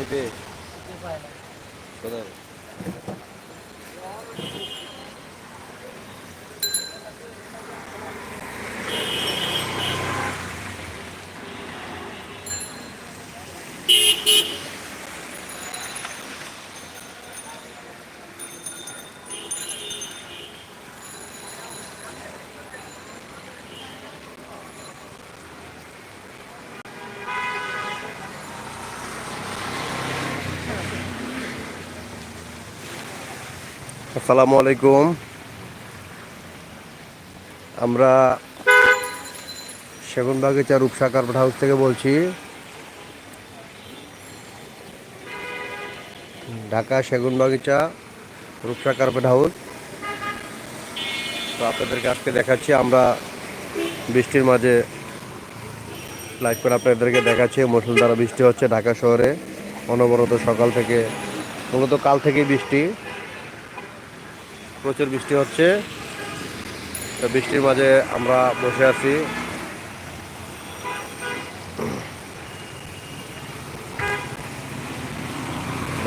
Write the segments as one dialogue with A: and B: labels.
A: হাইপে কোথায় আসসালামু আলাইকুম। আমরা সেগুন বাগিচা রূপসা কার্পেট হাউস থেকে বলছি। ঢাকা সেগুন বাগিচা রূপসা কার্পেট হাউস। তো আপনাদেরকে আজকে দেখাচ্ছি, আমরা বৃষ্টির মাঝে লাইভ করে আপনাদেরকে দেখাচ্ছি মুসুলধারা বৃষ্টি হচ্ছে ঢাকা শহরে। অনবরত সকাল থেকে, মূলত কাল থেকেই বৃষ্টি। প্রচুর বৃষ্টি হচ্ছে। তো বৃষ্টির মাঝে আমরা বসে আছি।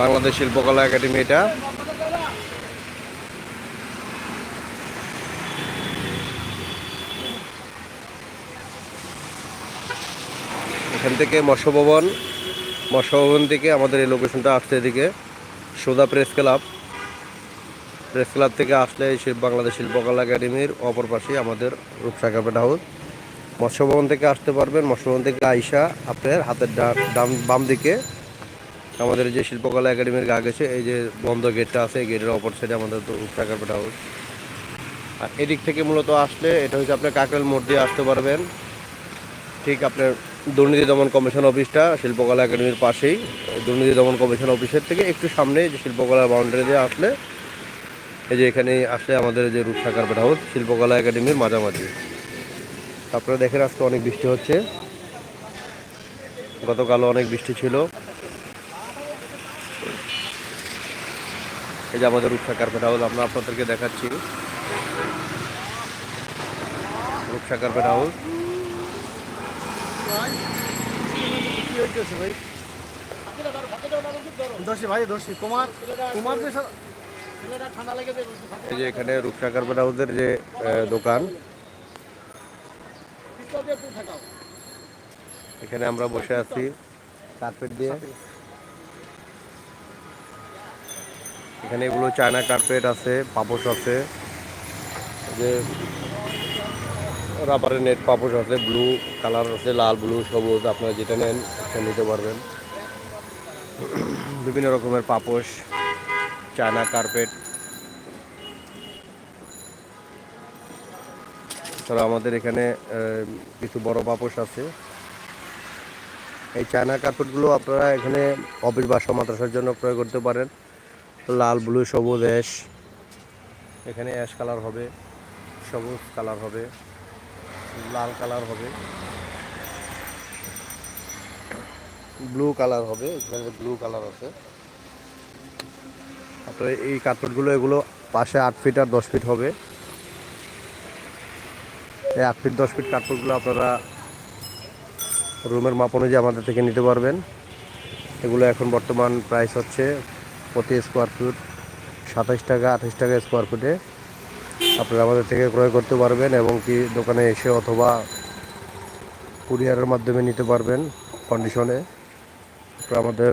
A: বাংলাদেশ শিল্পকলা একাডেমি এটা। এখান থেকে মৎস্য ভবন মৎস্য ভবন থেকে আমাদের এই লোকেশনটা আসছে এদিকে। সোদা প্রেস ক্লাব। প্রেস ক্লাব থেকে আসলে বাংলাদেশ শিল্পকলা একাডেমির অপর পাশে আমাদের রূপসা কার্পেট হাউস মৎস্যভবন থেকে আসতে পারবেন। মৎস্যভবন থেকে আইসা আপনার হাতের ডান, বাম দিকে আমাদের যে শিল্পকলা একাডেমির গা গেছে, এই যে বন্ধ গেটটা আছে, এই গেটের অপর সাইডে আমাদের রূপসা কার্পেট হাউস আর এদিক থেকে মূলত আসলে এটা হচ্ছে আপনার কাকরেল মোড় দিয়ে আসতে পারবেন। ঠিক আপনার দুর্নীতি দমন কমিশন অফিসটা শিল্পকলা একাডেমির পাশেই। দুর্নীতি দমন কমিশন অফিসের থেকে একটু সামনে যে শিল্পকলা বাউন্ডারি দিয়ে আসলে এই যে এখানে আসলে আমাদের যে রূপসা কার্পেট হাউস শিল্পকলা একাডেমির মাঝামাঝি। আপনারা দেখেন আজকে অনেক বৃষ্টি হচ্ছে। গতকালও অনেক বৃষ্টি ছিল। এই যে আমাদের রূপসা কার্পেট হাউস আমরা আপনাদেরকে দেখাচ্ছি। রূপসা কার্পেট হাউস
B: দোষী ভাই দোষী কুমার কুমার
A: এই যে এখানে রূপসা কার্পেট হাউসের যে দোকান। এখানে আমরা বসে আছি কার্পেট দিয়ে। এখানে এগুলো চায়না কার্পেট আছে, পাপোশ আছে। যে রাবারের নেট পাপোশ আছে ব্লু কালার আছে, লাল ব্লু সবুজ, আপনারা যেটা নেন, সেটা নিতে পারবেন। বিভিন্ন রকমের পাপোশ। China carpet. এছাড়া আমাদের এখানে কিছু বড় পাপোশ আছে। এই চায়না কার্পেটগুলো আপনারা এখানে অফিস বাসা মাদ্রাসার জন্য প্রয়োগ করতে পারেন। লাল, ব্লু, সবুজ, অ্যাশ। এখানে অ্যাশ কালার হবে, সবুজ কালার হবে, লাল কালার হবে। ব্লু কালার হবে, এখানে ব্লু কালার আছে। আপনার এই কার্পেটগুলো এগুলো পাশে আট ফিট আর দশ ফিট হবে। এই আট ফিট দশ ফিট কার্পেটগুলো আপনারা রুমের মাপ অনুযায়ী আমাদের থেকে নিতে পারবেন। এগুলো এখন বর্তমান প্রাইস হচ্ছে প্রতি স্কোয়ার ফুট সাতাশ টাকা আঠাশ টাকা স্কোয়ার ফুটে আপনারা আমাদের থেকে ক্রয় করতে পারবেন এবং কি দোকানে এসে অথবা কুরিয়ারের মাধ্যমে নিতে পারবেন কন্ডিশনে আমাদের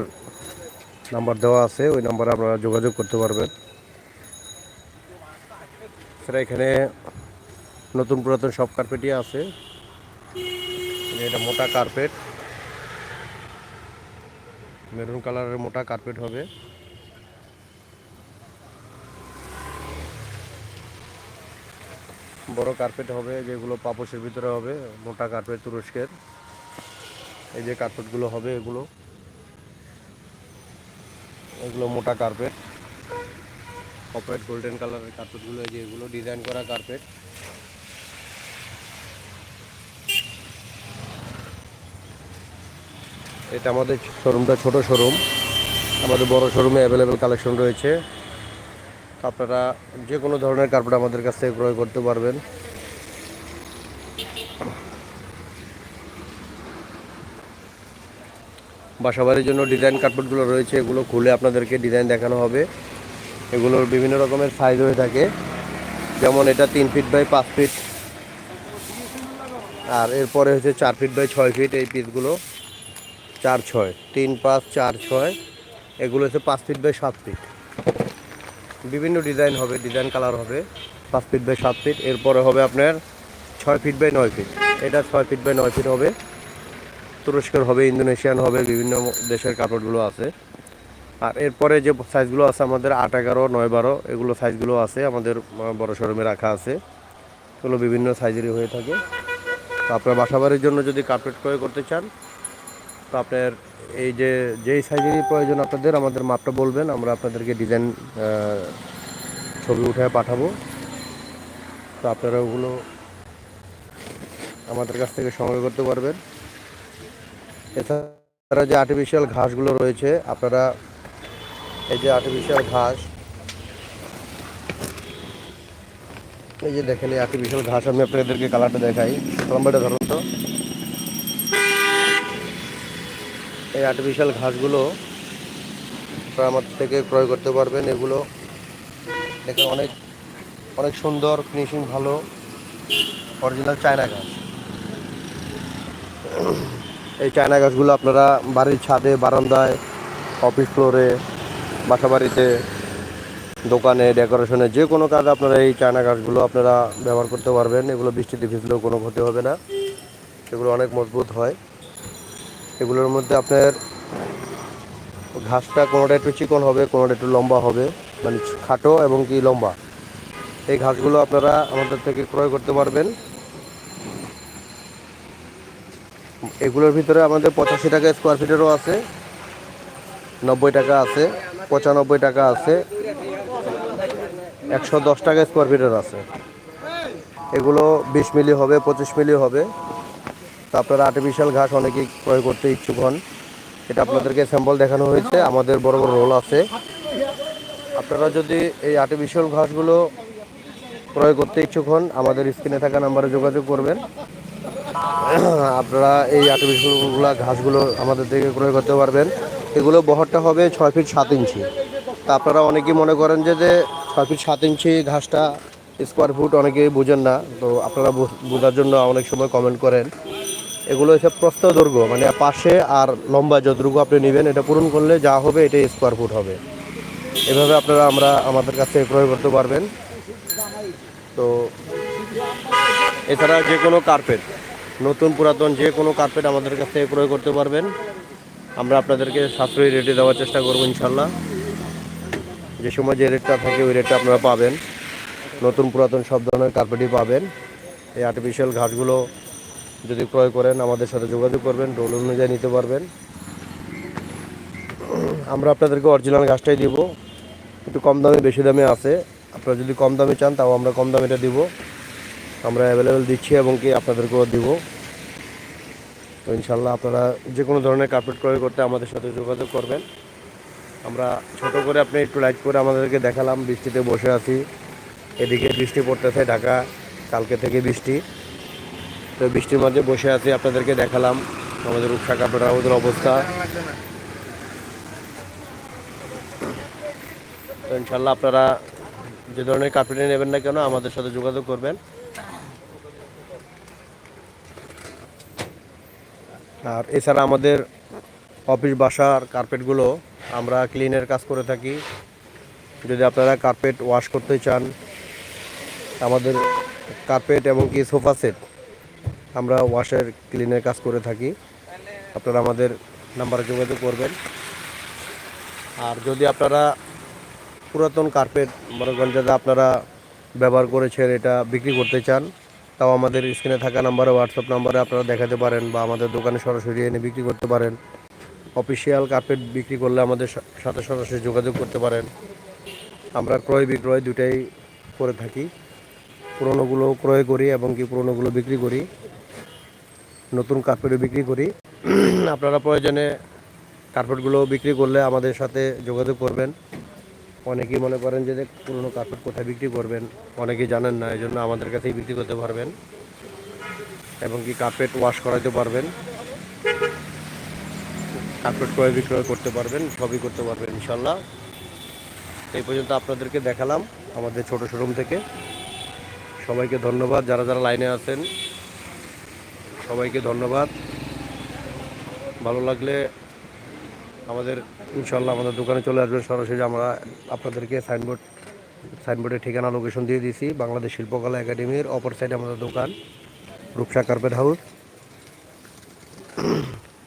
A: নাম্বার দেওয়া আছে, ওই নাম্বারে আপনারা যোগাযোগ করতে পারবেন। সেটা এখানে নতুন পুরাতন সব কার্পেটই আছে। এটা মোটা কার্পেট মেরুন কালারের মোটা কার্পেট হবে। বড় কার্পেট হবে, যেগুলো পাপোশের ভিতরে হবে, মোটা কার্পেট তুরস্কের। এই যে কার্পেটগুলো হবে এগুলো। এগুলো মোটা কার্পেট অপারেট গোল্ডেন কালারের কার্পেটগুলো যে এগুলো ডিজাইন করা কার্পেট এটা আমাদের শোরুমটা ছোট শোরুম আমাদের বড় শোরুমে অ্যাভেলেবেল কালেকশন রয়েছে। আপনারা যে কোনো ধরনের কার্পেট আমাদের কাছ থেকে ক্রয় করতে পারবেন। বাসাবাড়ির জন্য ডিজাইন কার্পেটগুলো রয়েছে, এগুলো খুলে আপনাদেরকে ডিজাইন দেখানো হবে। এগুলোর বিভিন্ন রকমের সাইজ হয়ে থাকে। যেমন এটা তিন ফিট বাই পাঁচ ফিট আর এরপরে হচ্ছে চার ফিট বাই ছয় ফিট এই পিসগুলো চার ছয়, তিন পাঁচ, চার ছয়। এগুলো হচ্ছে পাঁচ ফিট বাই সাত ফিট বিভিন্ন ডিজাইন হবে ডিজাইন কালার হবে। পাঁচ ফিট বাই সাত ফিট এরপরে হবে আপনার ছয় ফিট বাই নয় ফিট এটা ছয় ফিট বাই নয় ফিট হবে। তুরস্কের হবে, ইন্দোনেশিয়ান হবে, বিভিন্ন দেশের কাপড়গুলো আছে। আর এরপরে যে সাইজগুলো আছে আমাদের আট, এগারো, নয়, বারো, এগুলো সাইজগুলো আছে, আমাদের বড় শোরুমে রাখা আছে। এগুলো বিভিন্ন সাইজেরই হয়ে থাকে। তো আপনার বাসাবাড়ির জন্য যদি কার্পেট ক্রয় করতে চান, তো আপনার এই যে, যেই সাইজেরই প্রয়োজন আপনাদের, আমাদের মাপটা বলবেন, আমরা আপনাদেরকে ডিজাইন ছবি উঠে পাঠাবো। তো আপনারা ওগুলো আমাদের কাছ থেকে সংগ্রহ করতে পারবেন। এছাড়া যে আর্টিফিশিয়াল ঘাসগুলো রয়েছে, আপনারা এই যে আর্টিফিশিয়াল ঘাস, এই যে দেখেন এই আর্টিফিশিয়াল ঘাস, আমি আপনাদেরকে কালারটা দেখাই। লম্বাটা ধরুন তো। এই আর্টিফিশিয়াল ঘাসগুলো আপনারা আমার থেকে ক্রয় করতে পারবেন। এগুলো দেখেন অনেক অনেক সুন্দর ফিনিশিং ভালো অরিজিনাল চায়না ঘাস। এই চায়না গাছগুলো আপনারা বাড়ির ছাদে, বারান্দায় অফিস ফ্লোরে বাসা বাড়িতে দোকানে ডেকোরেশনে যে কোনো কাজে আপনারা এই চায়না গাছগুলো আপনারা ব্যবহার করতে পারবেন। এগুলো বৃষ্টিতে ভিজলেও কোনো ক্ষতি হবে না। এগুলো অনেক মজবুত হয়। এগুলোর মধ্যে আপনার ঘাসটা কোনোটা একটু চিকন হবে, কোনোটা একটু লম্বা হবে। মানে খাটো এবং কি লম্বা। এই ঘাসগুলো আপনারা আমাদের থেকে ক্রয় করতে পারবেন। এগুলোর ভিতরে আমাদের পঁচাশি টাকা স্কোয়ার ফিটেরও আছে, নব্বই টাকা আছে, পঁচানব্বই টাকা আছে, একশো দশ টাকা স্কোয়ার ফিটের আছে। এগুলো বিশ মিলি হবে, পঁচিশ মিলি হবে। তো আপনারা আর্টিফিশিয়াল ঘাস অনেকেই ক্রয় করতে ইচ্ছুক হন। এটা আপনাদেরকে স্যাম্পল দেখানো হয়েছে, আমাদের বড় বড় রোল আছে। আপনারা যদি এই আর্টিফিশিয়াল ঘাসগুলো ক্রয় করতে ইচ্ছুক হন, আমাদের স্ক্রিনে থাকা নাম্বারে যোগাযোগ করবেন। আপনারা এই আর্টিফিশিয়ালগুলো ঘাসগুলো আমাদের থেকে ক্রয় করতে পারবেন। এগুলো বহরটা হবে ছয় ফিট সাত ইঞ্চি। তা আপনারা অনেকেই মনে করেন যে যে ছয় ফিট সাত ইঞ্চি ঘাসটা স্কোয়ার ফুট অনেকেই বুঝেন না। তো আপনারা বোঝার জন্য অনেক সময় কমেন্ট করেন। এগুলো হচ্ছে প্রস্থ দৈর্ঘ্য মানে পাশে আর লম্বা যতটুকু আপনি নেবেন, এটা পূরণ করলে যা হবে এটাই স্কোয়ার ফুট হবে। এভাবে আপনারা আমরা আমাদের কাছ ক্রয় করতে পারবেন। তো এছাড়া যে কোনো কার্পেট নতুন পুরাতন যে কোনো কার্পেট আমাদের কাছ থেকে ক্রয় করতে পারবেন। আমরা আপনাদেরকে সাশ্রয়ী রেটে দেওয়ার চেষ্টা করব ইনশাল্লাহ। যে সময় যে রেটটা থাকে, ওই রেটটা আপনারা পাবেন। নতুন পুরাতন সব ধরনের কার্পেটই পাবেন। এই আর্টিফিশিয়াল ঘাসগুলো যদি ক্রয় করেন, আমাদের সাথে যোগাযোগ করবেন, রোল অনুযায়ী নিতে পারবেন। আমরা আপনাদেরকে অরিজিনাল ঘাসটাই দিব। একটু কম দামে, বেশি দামে আছে। আপনারা যদি কম দামে চান, তাও আমরা কম দামে এটা দিব। আমরা অ্যাভেলেবেল দিচ্ছি এবং কি আপনাদেরকেও দিব। তো ইনশাল্লাহ আপনারা যে কোনো ধরনের কার্পেট ক্রয় করতে আমাদের সাথে যোগাযোগ করবেন। আমরা ছোট করে আপনি একটু লাইট করে আমাদেরকে দেখালাম, বৃষ্টিতে বসে আছি। এদিকে বৃষ্টি পড়তেছে ঢাকা, কালকে থেকে বৃষ্টি। তো বৃষ্টির মাঝে বসে আছি, আপনাদেরকে দেখালাম আমাদের রূপসা কাপড় আমাদের অবস্থা। তো ইনশাল্লাহ আপনারা যে ধরনের কার্পেটে নেবেন না কেন আমাদের সাথে যোগাযোগ করবেন। আর এছাড়া আমাদের অফিস বাসার কার্পেটগুলো আমরা ক্লিনের কাজ করে থাকি। যদি আপনারা কার্পেট ওয়াশ করতে চান, আমাদের কার্পেট এবং কি সোফা সেট আমরা ওয়াশের ক্লিনের কাজ করে থাকি। আপনারা আমাদের নাম্বারে যোগাযোগ করবেন। আর যদি আপনারা পুরাতন কার্পেট মনে করেন যাতে আপনারা ব্যবহার করেছেন, এটা বিক্রি করতে চান তাও আমাদের স্ক্রিনে থাকা নাম্বারে হোয়াটসঅ্যাপ নাম্বারে আপনারা দেখাতে পারেন বা আমাদের দোকানে সরাসরি এনে বিক্রি করতে পারেন। অফিসিয়াল কার্পেট বিক্রি করলে আমাদের সাথে সরাসরি যোগাযোগ করতে পারেন। আমরা ক্রয় বিক্রয় দুটাই করে থাকি। পুরোনোগুলো ক্রয় করি এবং কি পুরোনোগুলো বিক্রি করি। নতুন কার্পেটও বিক্রি করি। আপনারা প্রয়োজনে কার্পেটগুলো বিক্রি করলে আমাদের সাথে যোগাযোগ করবেন। অনেকেই মনে করেন যে পুরোনো কার্পেট কোথায় বিক্রি করবেন? অনেকেই জানেন না এই জন্য আমাদের কাছেই বিক্রি করতে পারবেন এবং কি কার্পেট ওয়াশ করাতে পারবেন। কার্পেট ক্রয় বিক্রয় করতে পারবেন, সবই করতে পারবেন ইনশাল্লাহ। এই পর্যন্ত আপনাদেরকে দেখালাম আমাদের ছোট শোরুম থেকে। সবাইকে ধন্যবাদ, যারা যারা লাইনে আছেন, সবাইকে ধন্যবাদ। ভালো লাগলে আমাদের ইনশাল্লাহ আমাদের দোকানে চলে আসবেন। সরাসরি আমরা আপনাদেরকে সাইনবোর্ড, সাইনবোর্ডের ঠিকানা লোকেশন দিয়ে দিয়েছি। বাংলাদেশ শিল্পকলা একাডেমির অপর সাইডে আমাদের দোকান রূপসা কার্পেট হাউস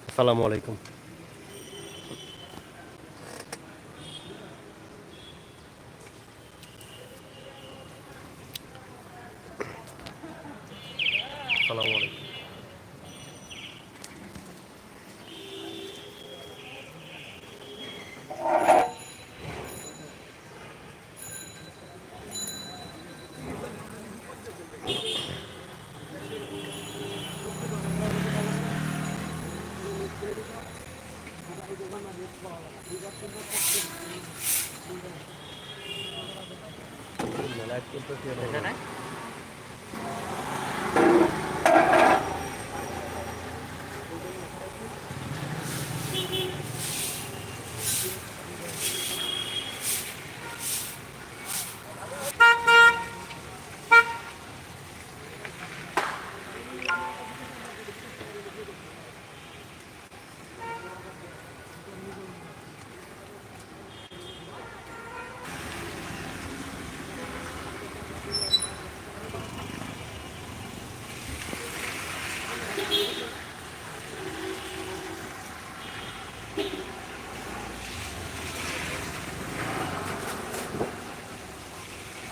A: আসসালামু আলাইকুম। 对不对？